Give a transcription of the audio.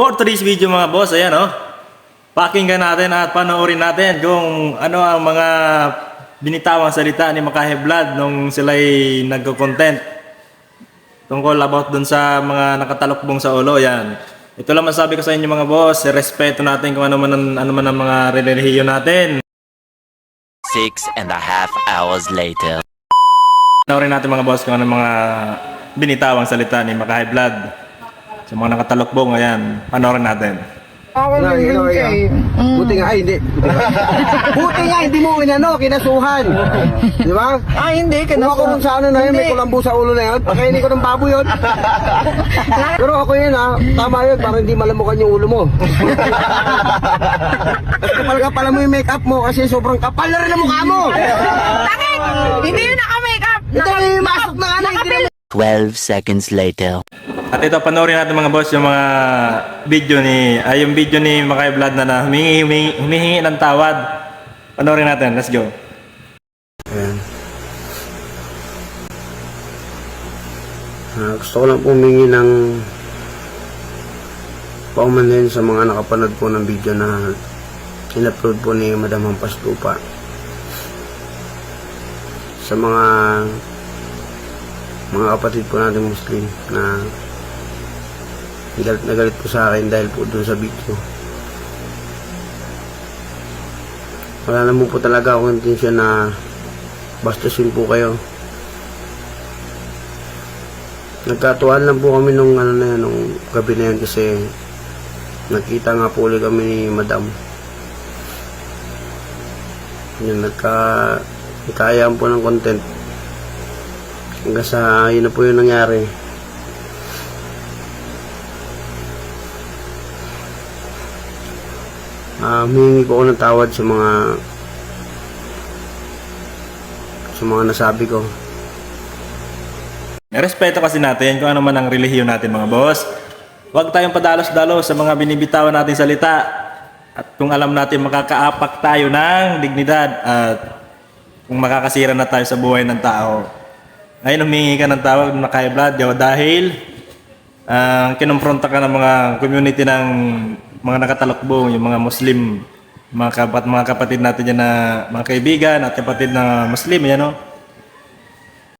For today's video mga boss, ayan oh. Pakinggan natin at panoorin natin kung ano ang mga binitawang salita ni Makahe Vlad nung sila'y nagko-content tungkol about dun sa mga nakatalokbong sa ulo, yan. Ito lang masabi ko sa inyo mga boss, respeto natin kung ano man ang, ano man ang mga relihiyon natin. Six and a half hours later. Panoorin natin mga boss kung ano mga binitawang salita ni Makahe Vlad sa mga nakatalokbong, ayan. Panoorin natin. Naman ikaw, ikaw. kay... Buti nga, ay hindi. Buti nga. Buti nga, hindi mo inano, kinasuhan. Di ba? Ah, hindi. Kung ako nun sa ano na yun, may Hindi. kulambo sa ulo na yun, pakainin ko ng baboy yun. Pero ako yun ha, tama yun, para hindi malamukan yung ulo mo. At kapal kapal mo yung makeup mo kasi sobrang kapal na rin ang mukha mo. Bakit? Hindi yun naka-makeup. Ito yung masok na ano, hindi na Twelve seconds later. At ito, panoorin natin mga boss yung mga video ni, ay yung video ni Makay Vlad na, na humingi, humingi, humihingi ng tawad. Panoorin natin, let's go. Ayan. Ah, gusto ko lang pumingi ng paumanhin sa mga nakapanood po ng video na in-upload po ni Madam Hampas Lupa. Sa mga mga kapatid po natin Muslim na galit na galit po sa akin dahil po dun sa video. Wala naman po talaga akong intensyon na bastusin po kayo. Nagkatuan lang po kami nung ano na yan, nung gabi na yan kasi nakita nga po ulit kami ni Madam. Yun, nagka, nagkaayaan po ng content. Hanggang sa yun na po yung nangyari. Ah, humingi ako ng tawad sa mga sa mga nasabi ko. Respeto kasi natin kung ano man ang relihiyon natin mga boss. Huwag tayong padalos-dalos sa mga binibitawan nating salita. At kung alam natin makakaapak tayo ng dignidad at kung makakasira na tayo sa buhay ng tao. Ngayon humingi ka ng tawag na kay Vlad dahil ang kinumpronta ka ng mga community ng mga nakatalakbong, yung mga Muslim, mga, kapat, mga kapatid natin dyan na mga kaibigan at kapatid na Muslim, yan no?